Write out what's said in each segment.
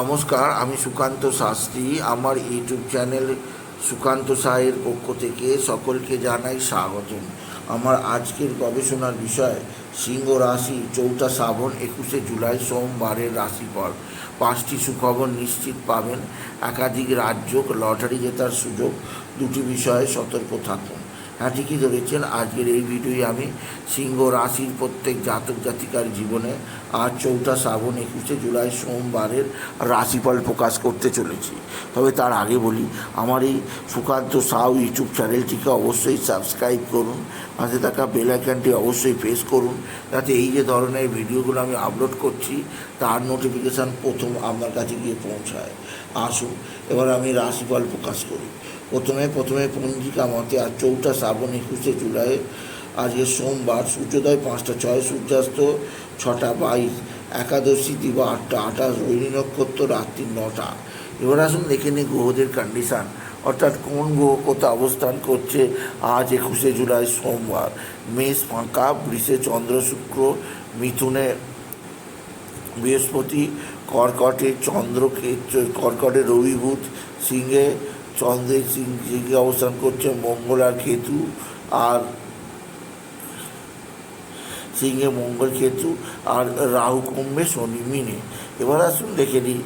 নমস্কার, আমি সুকান্ত শাস্ত্রী। আমার ইউটিউব চ্যানেল সুকান্ত সাহের পক্ষ থেকে সকলকে জানাই স্বাগতম। আমার আজকের গবেষণার বিষয়, সিংহ রাশি, চৌঠা শ্রাবণ, একুশে জুলাই, সোমবারের রাশিফল। পাঁচটি সুখবর নিশ্চিত পাবেন। একাধিক রাজ্য লটারি জেতার সুযোগ। দুটি বিষয়ে সতর্ক থাকুন। হ্যাঁ ঠিকই ধরেছেন আজকের এই ভিডিওই আমি সিংহ রাশির প্রত্যেক জাতক জাতিকার জীবনে আজ চৌঠা শ্রাবণ একুশে জুলাই সোমবারের রাশিফল প্রকাশ করতে চলেছি। তবে তার আগে বলি, আমার এই সুকান্ত সাউ ইউটিউব চ্যানেলটিকে অবশ্যই সাবস্ক্রাইব করুন, পাশে থাকা বেল আইকনটি অবশ্যই প্রেস করুন, যাতে এই যে ধরনের ভিডিওগুলো আমি আপলোড করছি, তার নোটিফিকেশান প্রথম আপনার কাছে গিয়ে পৌঁছায়। আসুন, এবার আমি রাশিফল প্রকাশ করি। প্রথমে প্রথমে পঞ্জিকা মতে আর চৌঠা শ্রাবণ একুশে জুলাই, আজকে সোমবার, সূর্যোদয় পাঁচটা ছয়, সূর্যাস্ত ছটা বাইশ, একাদশী দিবা আটটা আঠাশ, রোহিণী নক্ষত্র রাত্রি নটা। এবার আসুন দেখে নিই গ্রহদের কন্ডিশান অর্থাৎ কোন গ্রহ কোথায় অবস্থান করছে আজ একুশে জুলাই সোমবার? মেষ, ফাঁকা, বৃষে, চন্দ্র, শুক্র, মিথুনে, বৃহস্পতি, কর্কটে চন্দ্রকে কর্কটে, রবি, বুধ, সিংহে চন্দ্রের সিং সিংহে অবস্থান করছে মঙ্গল আর কেতু আর সিংহে মঙ্গল, কেতু আর রাহু কুম্ভে শনি, মিনে। এবার আসুন দেখে নিই।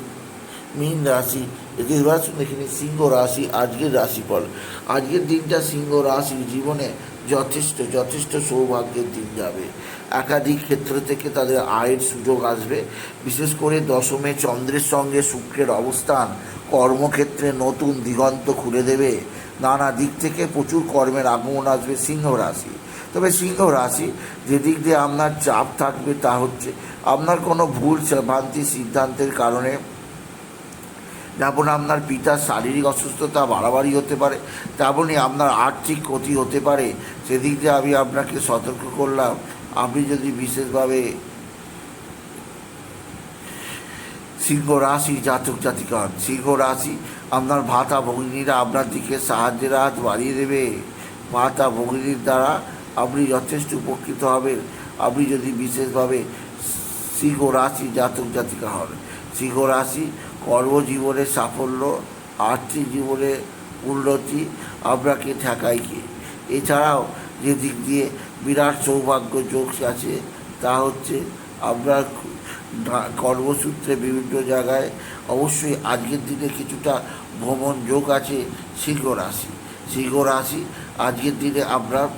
মীন রাশি এবার আসুন দেখে নিই। সিংহ রাশি, আজকের রাশিফল। আজকের দিনটা সিংহ রাশির জীবনে যথেষ্ট যথেষ্ট সৌভাগ্যের দিন যাবে। একাধিক ক্ষেত্র থেকে তাদের আয়ের সুযোগ আসবে। বিশেষ করে দশমে চন্দ্রের সঙ্গে শুক্রের অবস্থান কর্মক্ষেত্রে নতুন দিগন্ত খুলে দেবে। নানা দিক থেকে প্রচুর কর্মের আগমন আসবে সিংহ রাশি। তবে সিংহ রাশি যেদিক দিয়ে আপনার চাপ থাকবে তা হচ্ছে আপনার কোনো ভুল ভ্রান্তি সিদ্ধান্তের কারণে। যেমন আপনার পিতার শারীরিক অসুস্থতা বাড়াবাড়ি হতে পারে তেমনই আপনার আর্থিক ক্ষতি হতে পারে। সেদিক দিয়ে আমি আপনাকে সতর্ক করলাম। আপনি যদি বিশেষভাবে সিংহ রাশি জাতক জাতিকা হন সিংহ রাশি আপনার ভাতা ভগিনীরা আপনার দিকে সাহায্যের হাত বাড়িয়ে দেবে। ভাতা ভগিনীর দ্বারা আপনি যথেষ্ট উপকৃত হবেন। আপনি যদি বিশেষভাবে সিংহ রাশি জাতক জাতিকা হন, সিংহ রাশি কর্মজীবনে সাফল্য, আর্থিক জীবনে উন্নতি, আপনাকে ঠেকায় কি? এছাড়াও যে দিক দিয়ে বিরাট সৌভাগ্য যোগ আছে। তা হচ্ছে আপনার কর্মসূত্রে বিভিন্ন জায়গায় অবশ্যই আজকের দিনে কিছুটা ভ্রমণ যোগ আছে সিংহ রাশি। সিংহ রাশি, আজকের দিনে আপনার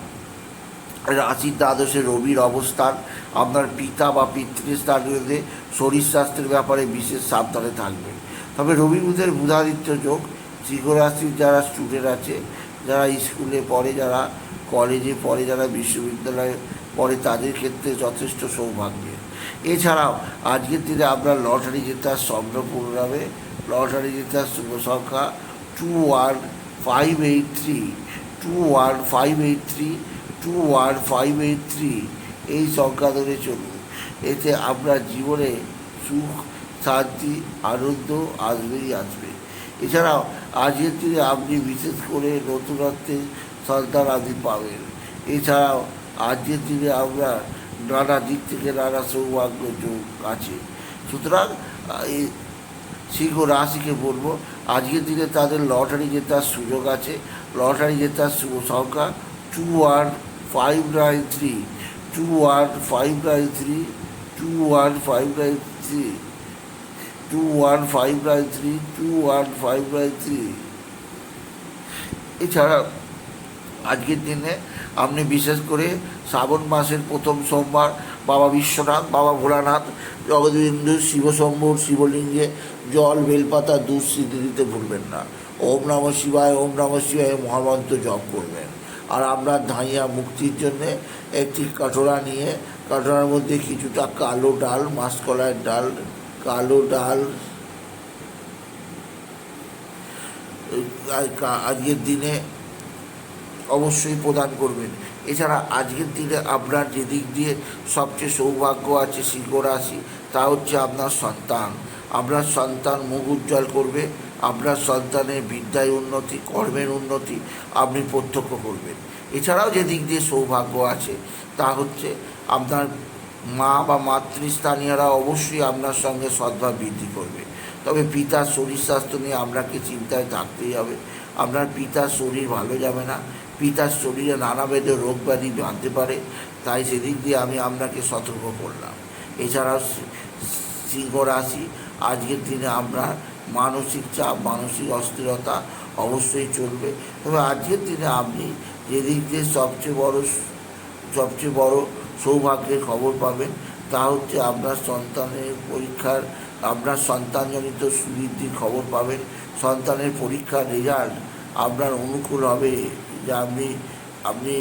রাশির দ্বাদশে রবির অবস্থান, আপনার পিতা বা পিতৃস্থানীয়তে শরীর স্বাস্থ্যের ব্যাপারে বিশেষ সাবধানে থাকবে তবে রবি বুধের বুধাদিত্য যোগ সিংহরাশির যারা স্টুডেন্ট আছে যারা স্কুলে পড়ে, যারা কলেজে পড়ে, যারা বিশ্ববিদ্যালয়ে পড়ে, তাদের ক্ষেত্রে যথেষ্ট সৌভাগ্যের এছাড়াও, আজকের দিনে আপনার লটারি জেতার সম্ভ্রপূর্ণ হবে লটারি জেতার শুভ সংখ্যা two one five eight three two one five eight three two one five eight three এই সংখ্যা ধরে চলুন। এতে আপনার জীবনে সুখ, শান্তি, আনন্দ আসবেই আসবে। এছাড়াও আজকের দিনে আপনি বিশেষ করে নতুনত্বের সন্তান আদি পাবেন। এছাড়াও আজকের দিনে আপনার নানা দিক থেকে নানা সৌভাগ্য যোগ আছে। সুতরাং এই সিংহ রাশিকে বলব, আজকের দিনে তাদের লটারি জেতার সুযোগ আছে। লটারি জেতার শুভ সংখ্যা two one five nine three two one five nine three two one five nine three two one five three two one five three এছাড়া আজকের দিনে আপনি বিশেষ করে শ্রাবণ মাসের প্রথম সোমবার বাবা বিশ্বনাথ, বাবা ভোলানাথ, জগদীন্দ্র, শিবশম্ভুর শিবলিঙ্গে জল, বেলপাতা, দুধ স্মৃতি দিতে ভুলবেন না। ওম নম শিবায়, ওম নম শিবায় মহামন্ত্র জপ করবেন। আর আপনার ধাইয়া মুক্তির জন্যে একটি কাটোরা নিয়ে কাটোরার মধ্যে কিছুটা কালো ডাল, মাসকলাইয়ের ডাল কালো ডাল। আজকের দিনে অবশ্যই প্রদান করবেন। এছাড়া আজকের দিনে আপনার যেদিক দিয়ে সবচেয়ে সৌভাগ্য আছে সিংহ রাশি, তা হচ্ছে আপনার সন্তান। আপনার সন্তান মুখ উজ্জ্বল করবে, আপনার সন্তানের বিদ্যায় উন্নতি, কর্মের উন্নতি আপনি প্রত্যক্ষ করবেন। এছাড়াও যেদিক দিয়ে সৌভাগ্য আছে, তা হচ্ছে আপনার মা বা মাতৃস্থানীয়রা অবশ্যই আপনার সঙ্গে সদ্ভাব বৃদ্ধি করবে। তবে পিতার শরীর স্বাস্থ্য নিয়ে আপনাকে চিন্তায় থাকতেই হবে। আপনার পিতার শরীর ভালো যাবে না। পিতার শরীরে নানাবিধ রোগ ব্যাধি বাঁধতে পারে। তাই সেদিক দিয়ে আমি আপনাকে সতর্ক করলাম। এছাড়াও সিংহ রাশি, আজকের দিনে আপনার মানসিক চাপ, মানসিক অস্থিরতা অবশ্যই চলবে। তবে আজকের দিনে আপনি যেদিক দিয়ে সবচেয়ে বড় সবচেয়ে বড় সৌভাগ্যের খবর পাবেন তা হচ্ছে আপনার সন্তানের পরীক্ষার, আপনার সন্তানজনিত সুবৃদ্ধির খবর পাবেন। সন্তানের পরীক্ষার রেজাল্ট আপনার অনুকূল হবে। যে আপনি আপনি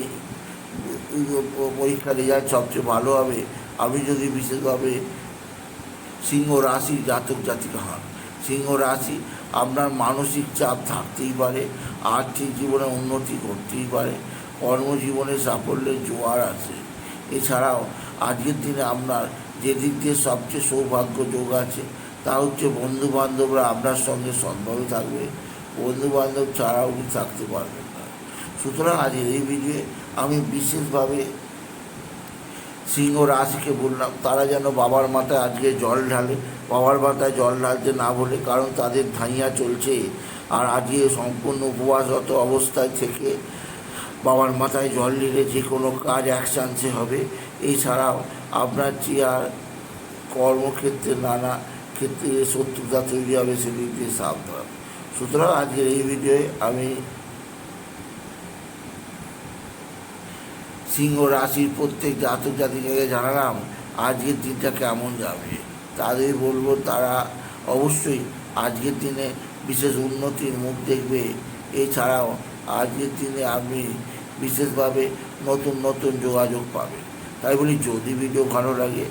পরীক্ষার রেজাল্ট সবচেয়ে ভালো হবে। আপনি যদি বিশেষভাবে সিংহ রাশি জাতক জাতিকা হন, সিংহ রাশি আপনার মানসিক চাপ থাকতেই পারে, আর্থিক জীবনে উন্নতি করতেই পারে, কর্মজীবনে সাফল্যের জোয়ার আছে। এছাড়াও আজকের দিনে আপনার যে দিক দিয়ে সবচেয়ে সৌভাগ্য যোগ আছে, তা হচ্ছে বন্ধু বান্ধবরা আপনার সঙ্গে সদ্ভাবে থাকবে। বন্ধু বান্ধব ছাড়াও থাকতে পারবেন না। সুতরাং আজকের এই ভিডিওয়ে আমি বিশেষভাবে সিংহ রাশিকে বললাম, তারা যেন বাবার মাথায় আজকে জল ঢালে, বাবার মাথায় জল ঢালতে না বলে, কারণ তাদের ধাইয়া চলছে। আর আজকে সম্পূর্ণ উপবাসরত অবস্থায় থেকে বাবার মাথায় জল নিলে যে কোনো কাজ এক চান্সে হবে। এছাড়াও আপনার চেয়ার কর্মক্ষেত্রে নানা ক্ষেত্রে শত্রুতা তৈরি হবে সেদিক দিয়ে সাবধান। সুতরাং আজকের এই ভিডিওয়ে আমি সিংহ রাশির প্রত্যেক জাতক জাতিকাকে জানালাম, আজকের দিনটা কেমন যাবে? তাদের বলব, তারা অবশ্যই আজকের দিনে বিশেষ উন্নতির মুখ দেখবে। এছাড়াও আজকের দিনে আপনি বিশেষভাবে নতুন নতুন যোগাযোগ পাবে তাই বলি, যদি ভিডিও ভালো লাগে,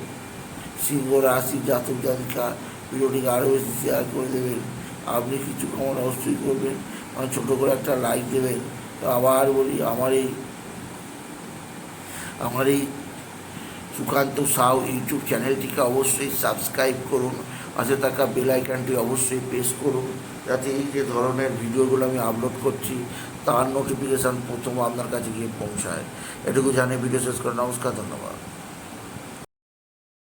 সিংহ রাশি জাতক জাতিকা, ভিডিওটিকে আরও বেশি শেয়ার করে দেবেন। আপনি কিছু কমন অবশ্যই করবেন। আর ছোটো করে একটা লাইক দেবেন। তো আবার বলি, আমার এই আমার এই সুকান্ত সাউ ইউটিউব চ্যানেলটিকে অবশ্যই সাবস্ক্রাইব করুন। পাশে থাকা বেল আইকনটি অবশ্যই প্রেস করুন, যাতে এই যে ধরনের ভিডিওগুলো আমি আপলোড করছি, তার নোটিফিকেশান প্রথম আপনার কাছে গিয়ে পৌঁছায়। এটুকু জানিয়ে ভিডিও শেষ করে নমস্কার, ধন্যবাদ।